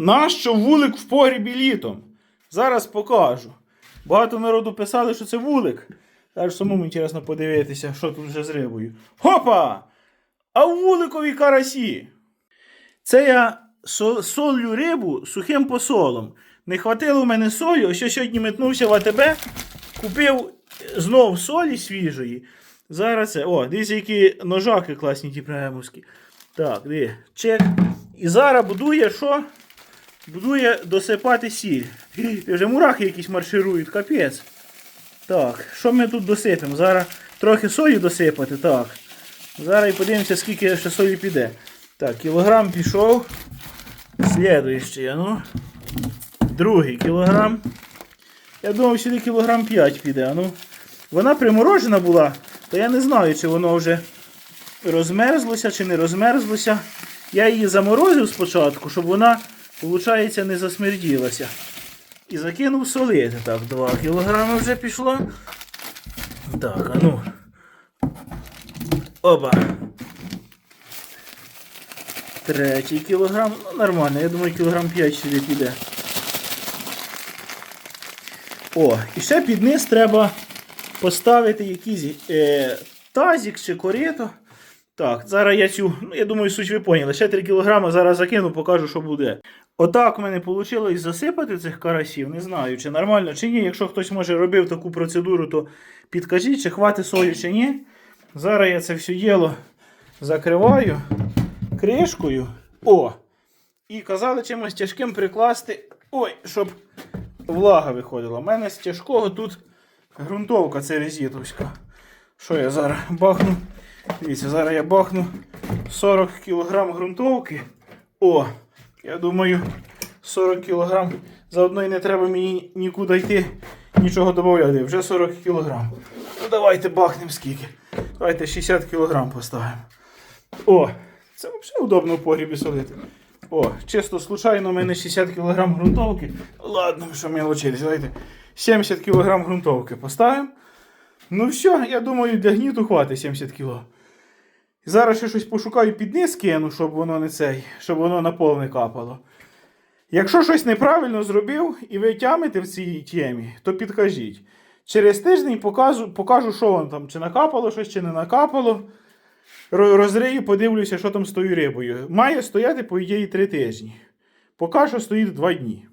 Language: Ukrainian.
Нащо вулик в погрібі літом? Зараз покажу. Багато народу писали, що це вулик. Аж самому інтересно подивитися, що тут вже з рибою. Хопа! А вуликові карасі. Це я солю рибу сухим посолом. Не хватило в мене солі, ось сьогодні метнувся в АТБ, купив знов солі свіжої. Зараз це. О, дивіться, які ножаки класні ті премовські. Так, диви, чек. І зараз будує що? Будує досипати сіль. Вже мурахи якісь марширують, капець. Так, що ми тут досипемо? Зараз трохи солі досипати. Так. Зараз і подивимося, скільки ще солі піде. Так, кілограм пішов. Слідуючий, ну. Другий кілограм. Я думав, сюди кілограм 5 піде. Ну. Вона приморожена була, то я не знаю, чи воно вже розмерзлося чи не розмерзлося. Я її заморозив спочатку, щоб вона, виходить, не засмерділася. І закинув солити. Так, 2 кілограми вже пішло. Так, а ну. Оба. Третій кілограм. Ну, нормально, я думаю, кілограм 5 сюди піде. О, і ще під низ треба поставити якийсь е, тазик чи корито. Так, зараз я цю, ну я думаю, суть ви поняли. Ще 3 кг зараз закину, покажу, що буде. Отак в мене вийшло засипати цих карасів. Не знаю, чи нормально, чи ні. Якщо хтось може робив таку процедуру, то підкажіть, чи хватить сою, чи ні. Зараз я це все діло закриваю кришкою. О! І казали чимось тяжким прикласти. Ой, щоб влага виходила. У мене з тяжкого тут ґрунтовка, це резітовська. Що я зараз бахну? Дивіться, зараз я бахну 40 кг ґрунтовки. О, я думаю, 40 кг. Заодно і не треба мені нікуди йти, нічого додати. Вже 40 кг. Ну давайте бахнемо скільки. Давайте 60 кг поставимо. О, це взагалі удобно в погрібі солити. О, чисто случайно у мене 60 кг ґрунтовки. Ладно, що мелочились. Давайте 70 кг ґрунтовки поставимо. Ну все, я думаю, для гніту хватить 70 кг. Зараз ще щось пошукаю під низ кину, щоб воно не цей, щоб воно на пол не капало. Якщо щось неправильно зробив і ви тямите в цій темі, то підкажіть. Через тиждень покажу, покажу, що воно там, чи накапало щось, чи не накапало. Розрию, подивлюся, що там з тою рибою. Має стояти, по ідеї, три тижні. Поки що стоїть два дні.